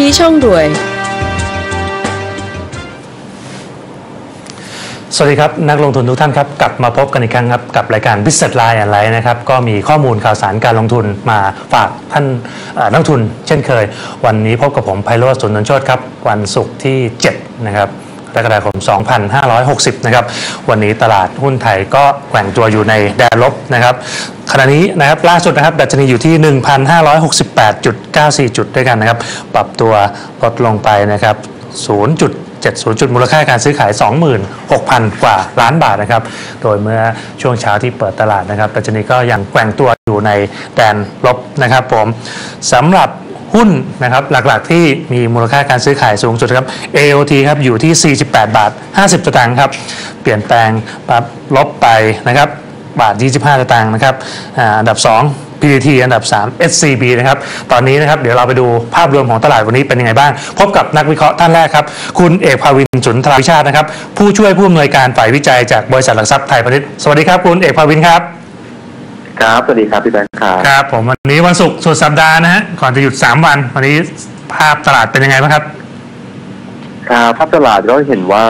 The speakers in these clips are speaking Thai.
ชี้ช่องรวย สวัสดีครับ นักลงทุนทุกท่านครับ กลับมาพบกันอีกครั้งครับ กับรายการ Business Line อะไรนะครับ ก็มีข้อมูลข่าวสารการลงทุนมาฝากท่านนักทุน เช่นเคย วันนี้พบกับผมไพโรจน์สุนทรโชตครับ วันศุกร์ที่ 7 นะครับกรกฎาคม 2560 นะครับ วันนี้ตลาดหุ้นไทยก็แกว่งตัวอยู่ในแดนลบนะครับ ขณะนี้นะครับล่าสุดนะครับดัชนีอยู่ที่ 1,568.94 จุดด้วยกันนะครับ ปรับตัวลดลงไปนะครับ 0. 70จุดมูลค่าการซื้อขาย 26,000 กว่าล้านบาทนะครับ โดยเมื่อช่วงเช้าที่เปิดตลาดนะครับดัชนีก็ยังแกว่งตัวอยู่ในแดนลบนะครับผมสำหรับหุ้นนะครับหลักๆที่มีมูลค่าการซื้อขายสูงสุดครับ AOT ครับอยู่ที่ 48 บาท 50สตางค์ครับ เปลี่ยนแปลงปรับลบไปนะครับ บาท 25สตางค์นะครับอ่าอันดับ 2 PTT อันดับ 3 SCB นะครับ ตอนนี้นะครับ เดี๋ยวเราไปดูภาพรวมของตลาดวันนี้เป็นยังไงบ้าง พบกับนักวิเคราะห์ท่านแรกครับ คุณเอกภาวินสุนทราวิชาตินะครับ ผู้ช่วยผู้อำนวยการฝ่ายวิจัยจากบริษัทหลักทรัพย์ไทยพาณิชย์ สวัสดีครับ คุณเอกภาวินครับ ครับ สวัสดีครับพี่แบงค์ครับ ครับ ผมวันนี้วันศุกร์สุดสัปดาห์นะฮะ ก่อนจะหยุด 3 วัน วันนี้ภาพตลาดเป็นยังไงบ้างครับ ครับภาพตลาดก็เห็นว่า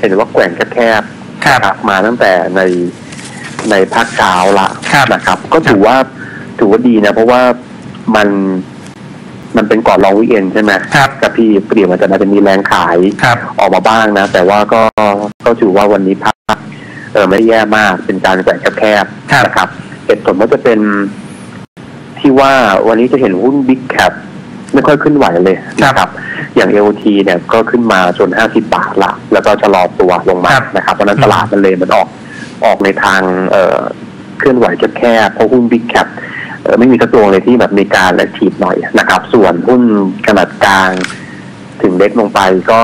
เห็นว่าแกว่งแคบๆครับนะมาตั้งแต่ใน ในภาคเช้าละครับนะครับ ก็ถือว่าถือว่าดีนะ เพราะว่ามันมันเป็นก่อนลองวิกเอนใช่ไหมครับกับพี่เปลี่ยนมันจะน่าจะมีแรงขายครับออกมาบ้างนะ แต่ว่าก็ก็ถือว่าวันนี้ภาพเออไม่ได้แย่มากเป็นการแกว่งแคบครับๆนะครับเหตุผลก็จะเป็นที่ว่าวันนี้จะเห็นหุ้นบิ๊กแคปไม่ค่อยขึ้นไหวเลยนะครับ อย่าง LT เนี่ยก็ขึ้นมาจน50บาทละแล้วก็ชะลอตัวลงมาครับนะครับเพราะฉะนั้นอืมตลาดมันเลยมันออก ออกในทางเอ่อเคลื่อนไหวแคบๆเพราะหุ้นบิ๊กแคปเอ่อไม่มีกระตัวเลยที่แบบมีการแอคทีฟหน่อยนะครับ ส่วนหุ้นขนาดกลางถึงเล็กลงไปก็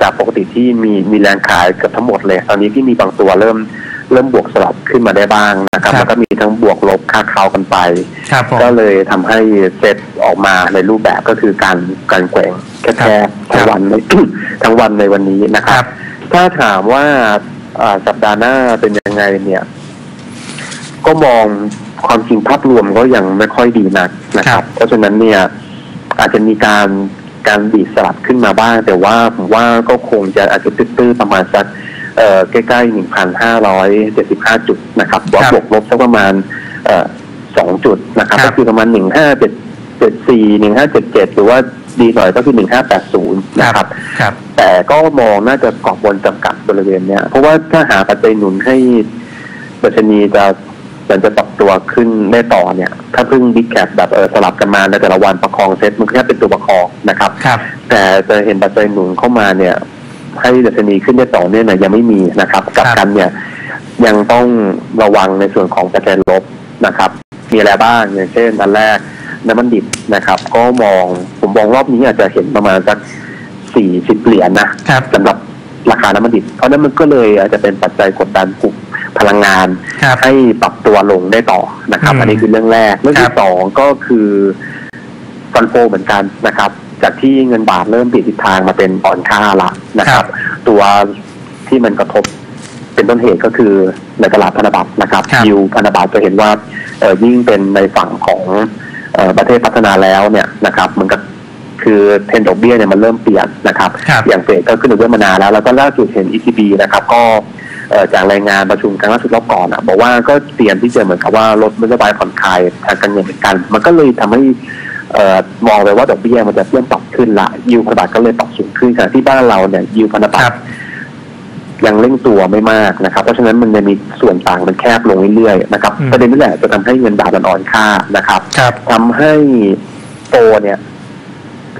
จากปกติที่มีมีแรงขายเกือบทั้งหมดเลย ตอนนี้ที่มีบางตัวเริ่มเริ่มบวกสลับขึ้นมาได้บ้างนะครับครับแล้วก็มีทั้งบวกลบค่าเข้ากันไปครับผมก็เลยทำให้เซตออกมาในรูปแบบก็คือการการแกว่งแค่ครับทั้งวันในทั้งวันในวันนี้นะคครัรับบถ้าถามว่าอ่า สัปดาห์หน้าเป็นยังไงเนี่ย ก็มองความจริงภาพรวมก็ยังไม่ค่อยดีนักนะคครัรับบเพราะฉะนั้นเนี่ย อาจจะมีการการดีดสลับขึ้นมาบ้าง แต่ว่าผมว่าก็คงจะอาจจะตื้อๆประมาณสักเอ่อใกล้ๆหนึ่งพันห้าร้อยเจ็ดสิบห้าจุดนะครับว่าครับบวกลบสักประมาณเอ่อสองจุดนะครับครับ ก็คือประมาณหนึ่งห้าเจ็ดเจ็ดสี่หนึ่งห้าเจ็ดเจ็ดหรือว่าดีหน่อยก็คือหนึ่งห้าแปดศูนย์นะครับครับ แต่ก็มองน่าจะเกาะบนจำกัดบริเวณเนี้ยเพราะว่าถ้าหาปัจจัยหนุนให้ดัชนีจะมันจะปรับตัวขึ้นได้ต่อเนี่ย ถ้าเพิ่งบิ๊กแคปแบบเออสลับกันมาในแต่ละวันประคองเซ็ตมันแค่เป็นตัวประคองนะครับครับ แต่จะเห็นปัจจัยหนุนเข้ามาเนี่ย ให้ดัชนีขึ้นได้ต่อเนี่ยนะยังไม่มีนะครับกับกันเนี่ย ยังต้องระวังในส่วนของปัจจัยลบนะครับ มีอะไรบ้างอย่างเช่นอันแรกน้ำมันดิบนะครับ ก็มองผมมองรอบนี้อาจจะเห็นประมาณสัก สี่สิบเหรียญนะครับ สำหรับราคาน้ำมันดิบเพราะนั้นมันก็เลยอาจจะเป็นปัจจัยกดดันกลุ่มพลังงาน ครับ ให้ปรับตัวลงได้ต่อนะครับ อืมอันนี้คือเรื่องแรก เรื่องครัที่บ สองก็คือฟันโฟเหมือนกันนะครับ จากที่เงินบาทเริ่มเปลี่ยนทิศทางมาเป็นอ่อนค่าละนะครับ ตัวที่มันกระทบเป็นต้นเหตุก็คือในตลาดพันธบัตรนะครับครับยิวพันธบัตรจะเห็นว่าเอ่อยิ่งเป็นในฝั่งของเอ่อประเทศพัฒนาแล้วเนี่ยนะครับ มันก็ คือเทรนด์ดอกเบี้ยเนี่ยมันเริ่มเปลี่ยนนะครับครับ อย่างเฟดก็ขึ้นดอกเบี้ยมานานแล้ว แล้วก็ล่าสุดเห็น ECB นะครับก็เอ่อจากรายงานประชุมครั้งล่าสุดรอบก่อนอะบอกว่าก็เตรียมที่จะเหมือนกับว่าลดนโยบายผ่อนคลายทางการเงินเหมือนกัน มันก็เลยทำให้เอ่อมองไปว่าดอกเบี้ยมันจะเริ่มปรับขึ้นละยิวพันธบัตรก็เลยปรับสูงขึ้นขณะที่บ้านเราเนี่ยยิวพันธบัตครัรบยังเร่งตัวไม่มากนะครับ เพราะฉะนั้นมันจะมีส่วนต่างมันแคบลงเรื่อยๆนะครับอืมประเด็นนี้แหละจะทำให้เงินบาทมันอ่อนค่านะครับครับทำให้โตเนี่ย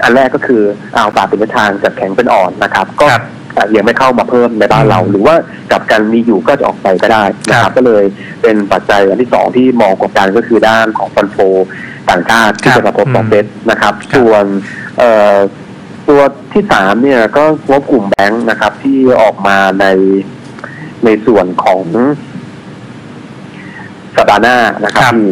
อันแรกก็คือเอาบาทเป็นทางจากแข็งเป็นอ่อนนะครับ ก็ครับยังไม่เข้ามาเพิ่มในบ้านเราอืมหรือว่ากลับกันมีอยู่ก็จะออกไปก็ได้นะคครัรับบก็เลยเป็นปัจจัยอันที่สองที่มองกดดันก็คือด้านของฟันโฟต่างชาติที่ครับจะกระทบต่ออืมเซตนะครับครับ ส่วนเอ่อตัวที่สามเนี่ยก็งบกลุ่มแบงค์นะครับ ที่ออกมาในในส่วนของสัปดาห์หน้านะครับครับที่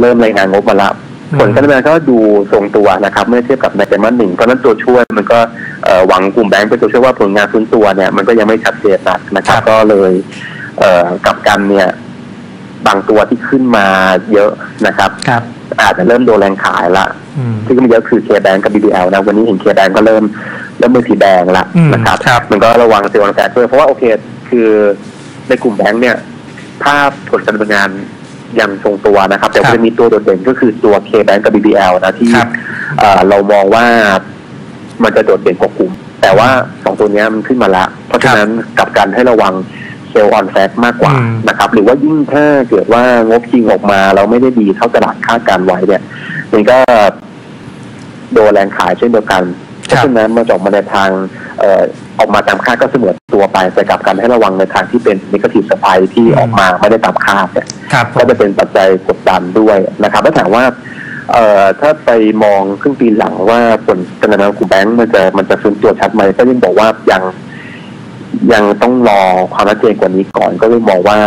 เริ่มรายงานงบมาแล้วอืม ผลการดำเนินก็ดูทรงตัวนะครับ เมื่อเทียบกับในไตรมาสหนึ่งเพราะฉะนั้นตัวช่วยมันก็เอ่อหวังกลุ่มแบงก์เป็นตัวช่วยว่าผลงานฟื้นตัวเนี่ยมันก็ยังไม่ชัดเจนนักนะครับครับ ก็เลยเอ่อกลับกันเนี่ยบางตัวที่ขึ้นมาเยอะนะครับครับอาจจะเริ่มโดนแรงขายละอืมที่ก็มีเยอะคือเคแบงกับ BBL นะ วันนี้เห็นเคแบงก็เริ่มเริ่มเป็นสีแดงละอืมนะครับครับ มันก็ระวังเซลล์แฟกเตอร์เพราะว่าโอเค คือในกลุ่มแบงค์เนี่ย ภาพผลการดำเนินงาน ยังทรงตัวนะครับ แต่ครับจะมีตัวโดดเด่นก็คือตัว K-Bank กับ BBL นะที่ครับเอ่อเรามองว่ามันจะโดดเด่นกว่ากลุ่ม แต่ว่าสองตัวเนี้ยมันขึ้นมาละ เพราะฉะนั้นกับการให้ระวังเซลล์ออนแฟกมากกว่าอืมนะครับ หรือว่ายิ่งถ้าเกิดว่างบจริงออกมาเราไม่ได้ดีเท่าตลาดคาดการไว้เนี่ยมันก็โดนแรงขายเช่นเดียวกัน เพราะฉะนั้นมันจะออกมาในทางเอ่อออกมาตามคาดก็เสมอตัวไปแต่กับการให้ระวังในทางที่เป็นนิเกทีฟสไปที่อืมออกมาไม่ได้ตามคาดเนี่ยครับผก็มจะเป็นปัจจัยกดดันด้วยนะครับแล้วถามว่าเอ่อถ้าไปมองครึ่งปีหลังว่าผลการดำเนินงานของแบงก์มันจะมันจะฟื้นตัวชัดไหมก็ยังบอกว่ายังยังต้องรอความชัดเจนกว่านี้ก่อนก็เลยมองว่า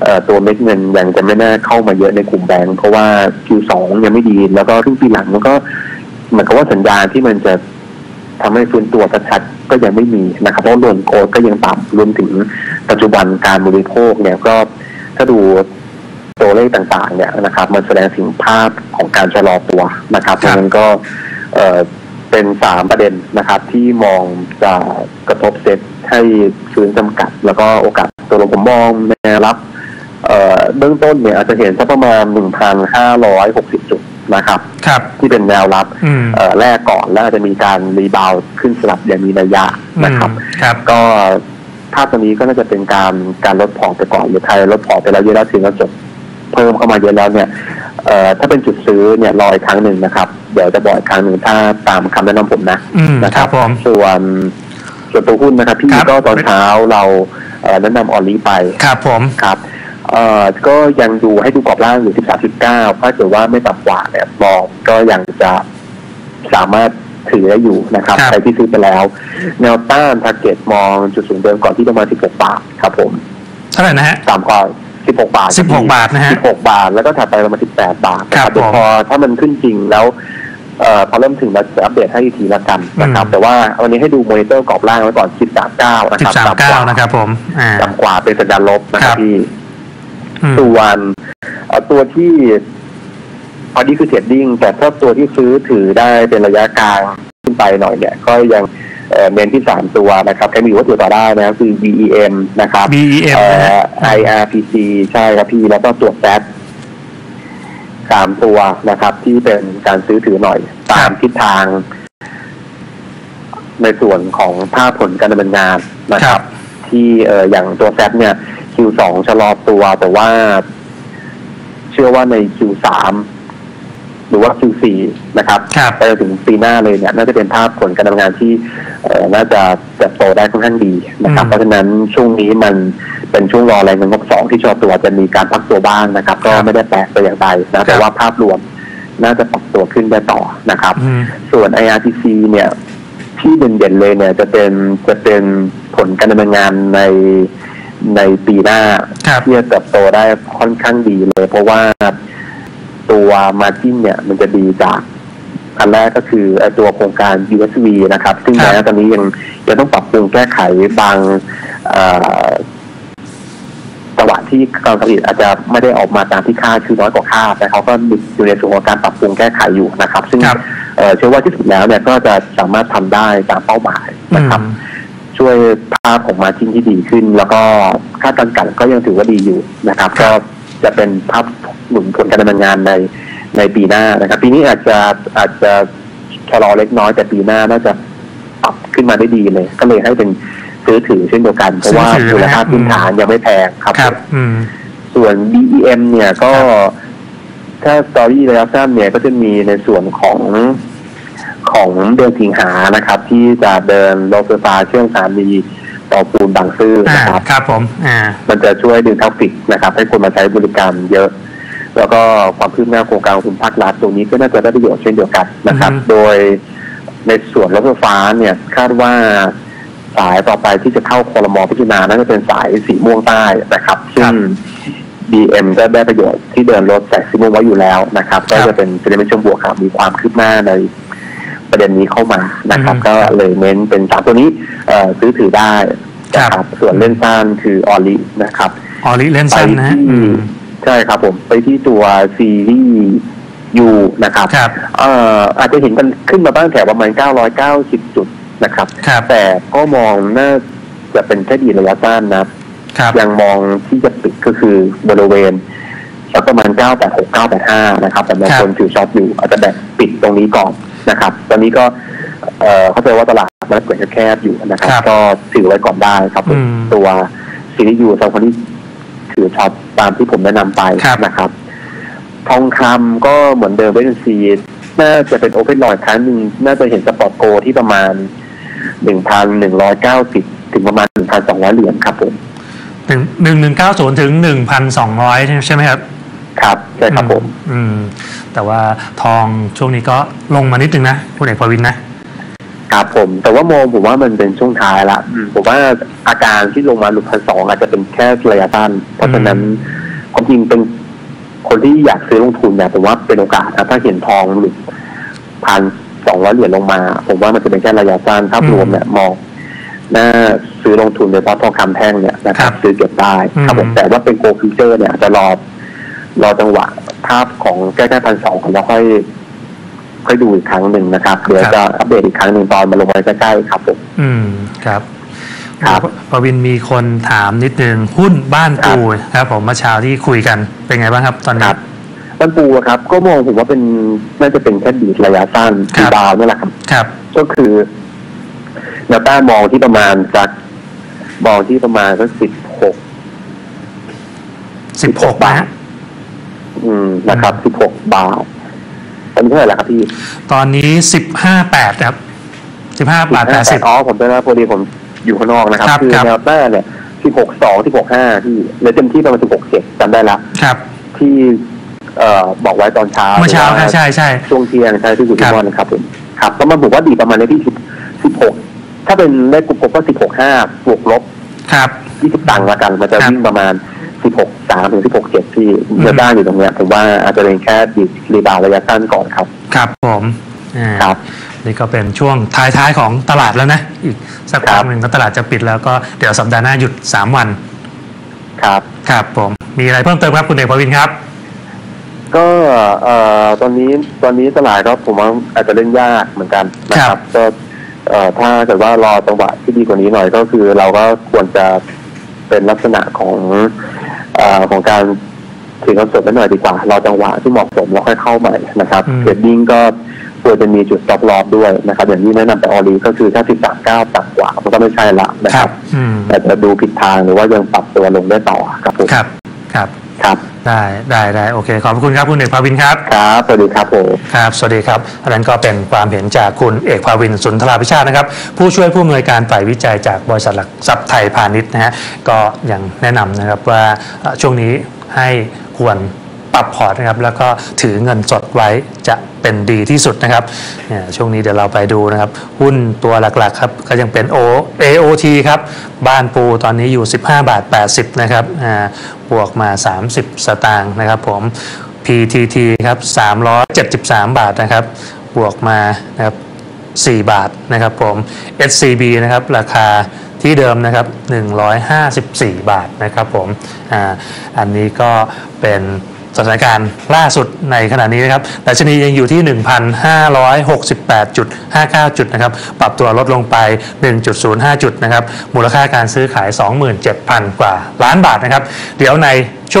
เอ่อตัวเม็ดเงินยังจะไม่น่าเข้ามาเยอะในกลุ่มแบงก์เพราะว่า Q2 ยังไม่ดี แล้วก็ครึ่งปีหลังมันก็เหมือนกับว่าสัญญาณที่มันจะ ทำให้ฟื้นตัวชัดๆก็ยังไม่มีนะครับเพราะว่าโลนโกดก็ยังต่ำรวมถึงปัจจุบันการบริโภคเนี่ยก็ถ้าดูตัวเลขต่างๆ เนี่ยนะครับ มันแสดงถึงภาพของการชะลอตัวนะครับครับมันก็เอ่อเป็นสามประเด็นนะครับ ที่มองจะกระทบเซ็ตให้ฟื้นจำกัด แล้วก็โอกาสตัวลงผมมองแนวรับเอ่อเบื้องต้นเนี่ยอาจจะเห็นสักประมาณ 1,560 จุด นะครับครับที่เป็นแนวรับอืมเอ่อแรกก่อนแล้วอาจจะมีการรีบาวด์ขึ้นสลับอย่างมีนัยยะนะครับอืมครับก็ภาพตัวนี้ก็น่าจะเป็นการการลดพอร์ตไปก่อนหรือไทยลดพอร์ตไปแล้วเยอะแล้วถึงจะจบเพิ่มเข้ามาเยอะแล้วเนี่ยเอ่อถ้าเป็นจุดซื้อเนี่ยรออีกครั้งหนึ่งนะครับ เดี๋ยวจะบอกอีกครั้งหนึ่งถ้าตามคำแนะนำผมนะอืมนะคครัรับบผมส่วนส่วนตัวหุ้นนะครับพี่ครับก็ตอนเช้าเราเอ่อแนะนำออลลี่ไปครับผมครับ เอ่อก็ยังดูให้ดูกรอบล่างอยู่ที่3.9ถ้าเกิดว่าไม่ต่ำกว่าเนี่ยมองก็ยังจะสามารถถือได้อยู่นะครับครับใครที่ซื้อไปแล้ว แนวต้านทาร์เก็ตมองจุดสูงเดิมก่อนที่ประมาณ16บาทครับผมเท่าไหร่นะฮะต่ำกว่า16บาท16บาทนะฮะ16บาท แล้วก็ถัดไปประมาณ18บาทนะคครัรับบเดี๋ยวผมพอถ้ามันขึ้นจริงแล้วเอ่อพอเริ่มถึงเราจะอัปเดตให้อีกทีละกันนะครับอืมแต่ว่าวันนี้ให้ดูมอนิเตอร์กรอบล่างไว้ก่อน 13.9 นะสิครับบสามต่ำกเก้าว่านะครับผมอ่าต่ำกว่าเป็นสัญญาณลบนะคครัรับบพี่อืม ส่วนเอ่อตัวที่อันนี้คือเทรดดิ้งแต่ถ้าตัวที่ซื้อถือได้เป็นระยะกลางขึ้นไปหน่อยเนี่ย ก็ยังเอ่อเน้นที่สามตัวนะครับแค่มีวัตถุต่อได้นะคือ BEM นะครับ BEM เอ่นะฮะอ IRPC ใช่ครับพี่แล้วก็ตัวแซดสามตัวนะครับ ที่เป็นการซื้อถือหน่อย ตามทิศทาง ในส่วนของภาพผลการดำเนินงานนะคครัรับบที่เอ่ออย่างตัวแซดเนี่ย Q2 ชะลอตัวแต่ว่า เชื่อว่าใน Q3 หรือว่า Q4 นะครับครับไปจนถึงปีหน้าเลยเนี่ย น่าจะเป็นภาพผลการดำเนินงานที่เอ่อน่าจะเติบโตได้ค่อนข้างดีนะครับอืมเพราะฉะนั้นช่วงนี้มันเป็นช่วงรอแรงเงินงบสองที่ชอตัวจะมีการพักตัวบ้างนะครับ ก็ไม่ได้แปลกไปอย่างใดนะแต่ว่าภาพรวมน่าจะปรับตัวขึ้นได้ต่อนะครับอืมส่วน IRTC เนี่ยที่เด่นๆเลยเนี่ยจะเป็นจะเป็นผลการดำเนินงานใน ในปีหน้าครับที่จะเติบโตได้ค่อนข้างดีเลย เพราะว่าตัวมาจิ้นเนี่ยมันจะดีจากอันแรกก็คือไอ้ตัวโครงการ USV นะครับ ซึ่งครับแม้ตอนนี้ยังยังต้องปรับปรุงแก้ไขบางเอ่อจังหวะที่การผลิตอาจจะไม่ได้ออกมาตามที่คาดคือน้อยกว่าคาดแต่เขาก็อยู่ในส่วนของการปรับปรุงแก้ไขอยู่นะครับ ซึ่งครับเอ่อเชื่อว่าที่สุดแล้วเนี่ยก็จะสามารถทำได้ตามเป้าหมายนะครับอืม ช่วยภาพของมาจิ้นที่ดีขึ้น แล้วก็ค่าการกันก็ยังถือว่าดีอยู่นะครับ ก็จะเป็นภาพหนุนผลการดำเนินงานในในปีหน้านะครับ ปีนี้อาจจะอาจจะชะลอเล็กน้อยแต่ปีหน้าน่าจะปรับขึ้นมาได้ดีเลย ก็เลยให้เป็นซื้อถือเช่นเดียวกัน เพราะว่าซื้อถือมูลค่านะฮะพื้นฐานยังไม่แพงครับครับอืมส่วน BEM เนี่ยก็ถ้าสตอรี่ระยะสั้นเนี่ยก็จะมีในส่วนของ ของเดือนสิงหานะครับ ที่จะเดินรถไฟฟ้าเชื่อมสถานีต่อปูนบางซื่ออ่านะครับครับผมอ่ามันจะช่วยดึงทราฟฟิกนะครับ ให้คนมาใช้บริการเยอะ แล้วก็ความคืบหน้าโครงการของคุณภาครัฐตรงนี้ก็น่าจะได้ประโยชน์เช่นเดียวกันนะครับอือฮึโดยในส่วนรถไฟฟ้าเนี่ยคาดว่าสายต่อไปที่จะเข้าคอรมอพิจารณาน่าจะเป็นสายสีม่วงใต้นะครับซึ่ง BM ก็ได้ประโยชน์ที่เดินรถสายสีม่วงไว้อยู่แล้วนะครับ ก็จะเป็นเซนติเชิงบวกครับมีความคืบหน้าใน ประเด็นนี้เข้ามานะครับอืมก็เลยเน้นเป็นสามตัวนี้เอ่อซื้อถือได้นะครับส่วนเล่นซ่านคือออลินะครับออริเลนไปซันนะฮะที่อืมใช่ครับผมไปที่ตัวซีรีส์อยู่นะครับครับเอ่ออาจจะเห็นกันขึ้นมาบ้างแถวประมาณ 990 จุดนะครับครับแต่ก็มองน่าจะเป็นแค่ดีระยะสั้นนะครับครับยังมองที่จะปิดก็คือบริเวณสักประมาณ 986 985 นะครับแต่บางคนถือช็อตอยู่อาจจะแบบปิดตรงนี้ก่อน นะครับ ตอนนี้ก็เอ่อเข้าใจว่าตลาดมันเปิดแคบๆอยู่นะครับ ครับก็ถือไว้ก่อนได้ครับผมอืมตัวซีรีส์ยูสำหรับคนที่ถือช็อตตามที่ผมแนะนำไปครับ นะครับ ทองคำก็เหมือนเดิมเวทซีน่าจะเป็นโอเพนลอยครั้งหนึ่งน่าจะเห็นสปอร์ตโกที่ประมาณ1,190ถึงประมาณ1,200เหรียญครับผมหนึ่งหนึ่งหนึ่งเก้าศูนย์ถึงหนึ่งพันสองร้อยใช่ไหมครับ ครับใช่ครับผม อืม แต่ว่าทองช่วงนี้ก็ลงมานิดนึงนะคุณเอกพวินนะครับผม แต่ว่ามองผมว่ามันเป็นช่วงท้ายละอืมผมว่าอาการที่ลงมาหลุดพันสองอาจจะเป็นแค่ระยะสั้นเพราะฉะนั้นความจริงเป็นคนที่อยากซื้อลงทุนเนี่ยผมว่าเป็นโอกาสนะถ้าเห็นทองหลุดพันสองร้อยเหรียญลงมา ผมว่ามันจะเป็นแค่ระยะสั้นภาพรวมเนี่ยมองน่าซื้อลงทุนโดยเฉพาะทองคำแท่งเนี่ยนะคครัรับบซื้อเก็บได้ครับผมอืมแต่ว่าเป็นโกลฟิวเจอร์เนี่ยอาจจะรอ รอจังหวะภาพของใกล้ๆพันสองแล้วค่อยค่อยดูอีกครั้งหนึ่งนะครับ เดี๋ยวจะอัปเดตอีกครั้งหนึ่งตอนมาลงไว้ใกล้ๆครับผมอืมครับครับปวินมีคนถามนิดนึงหุ้นบ้านปูครับ ผมเมื่อเช้าที่คุยกันเป็นไงบ้างครับ ตอนคนี้รับบ้านปูอะครับ ก็มองผมว่าเป็นน่าจะเป็นแค่ดีดระยะสั้นครัดีบดาวนี่แหละครับ ครับ ก็คือแนวต้านมองที่ประมาณจากมองที่ประมาณสักสิบหกสิบหกบาบาทท อืมนะครับสิบหกบาทตอนนี้เท่าไหร่แล้วครับพี่ ตอนนี้สิบห้าแปดครับสิบห้าบาทแปดสิบอ๋อผมเป็นนะพอดีผมอยู่ข้างนอกนะครับครับคือครับแนวต้านเนี่ยสิบหกสองสิบหกห้าที่เหลือเต็มที่ประมาณสิบหกเจ็ดจำได้ละครับ ที่เอ่อบอกไว้ตอนเช้าเมื่อเช้าหรือครับว่าใช่ใช่ช่วงเที่ยงใช่ที่คุณครัทุบกวันนะครับผมครับก็มาบอกว่าดีประมาณในที่สิบสิบหกถ้าเป็นเลขกลุ่มก็สิบหกห้าบวกลบครับยี่สิบตังค์ละกันมันจะครับวิ่งประมาณ สิบหกสามถึงสิบหกเจ็ดที่อืมเนื้อด้านอยู่ตรงเนี้ยผมว่าอาจจะเป็นแค่ดีรีบาวระยะสั้นก่อนครับ ครับผมอ่าครับนี่ก็เป็นช่วงท้ายๆของตลาดแล้วนะ อีกสักครัพับกหนึ่งก็ตลาดจะปิดแล้วก็เดี๋ยวสัปดาห์หน้าหยุด3วัน ครับครับผมมีอะไรเพิ่มเติมครับคุณเอกพวินครับ ก็เอ่อตอนนี้ตอนนี้ตลาดก็ผมว่าอาจจะเล่นยากเหมือนกันนะคครัรับบก็เอ่อถ้าเกิดว่ารอจังหวะที่ดีกว่านี้หน่อยก็คือเราก็ควรจะเป็นลักษณะของเอ่อของการถือเงินสดไว้หน่อยดีกว่ารอจังหวะที่เหมาะสมแล้วค่อยเข้าใหม่นะครับอืมเทรดดิ้งก็ควรจะมีจุด stop loss ด้วยนะครับ อย่างที่แนะนำไปออรีก็คือถ้า13.9ต่ำกว่ามันก็ไม่ใช่ละนะครับอืมแต่จะดูผิดทางหรือว่ายังปรับตัวลงได้ต่อครับผมครับครับครับ ได้ได้ได้โอเค ขอบคุณครับคุณเอกภาวินครับครับสวัสดีครับผมครับสวัสดีครับอันนั้นก็เป็นความเห็นจากคุณเอกภาวินสุนทราพิชาตินะครับ ผู้ช่วยผู้อำนวยการฝ่ายวิจัยจากบริษัทหลักทรัพย์ไทยพาณิชย์นะฮะก็ยังแนะนำนะครับว่าเอ่อช่วงนี้ให้ควร ปรับพอร์ตนะครับแล้วก็ถือเงินสดไว้จะเป็นดีที่สุดนะครับเนี่ยช่วงนี้เดี๋ยวเราไปดูนะครับ หุ้นตัวหลักๆครับก็ยังเป็น O AOT ครับ บ้านปูตอนนี้อยู่ 15 บาท 80 นะครับอ่าบวกมา 30 สตางค์นะครับผม PTT ครับ 373 บาทนะครับ บวกมานะครับ4บาทนะครับผม SCB นะครับราคาที่เดิมนะครับ 154 บาทนะครับผมอ่าอันนี้ก็เป็น สถานการณ์ล่าสุดในขณะนี้นะครับดัชนียังอยู่ที่ 1,568.59 จุดนะครับ ปรับตัวลดลงไป 1.05 จุดนะครับ มูลค่าการซื้อขาย 27,000 กว่าล้านบาทนะครับ เดี๋ยวในช่วง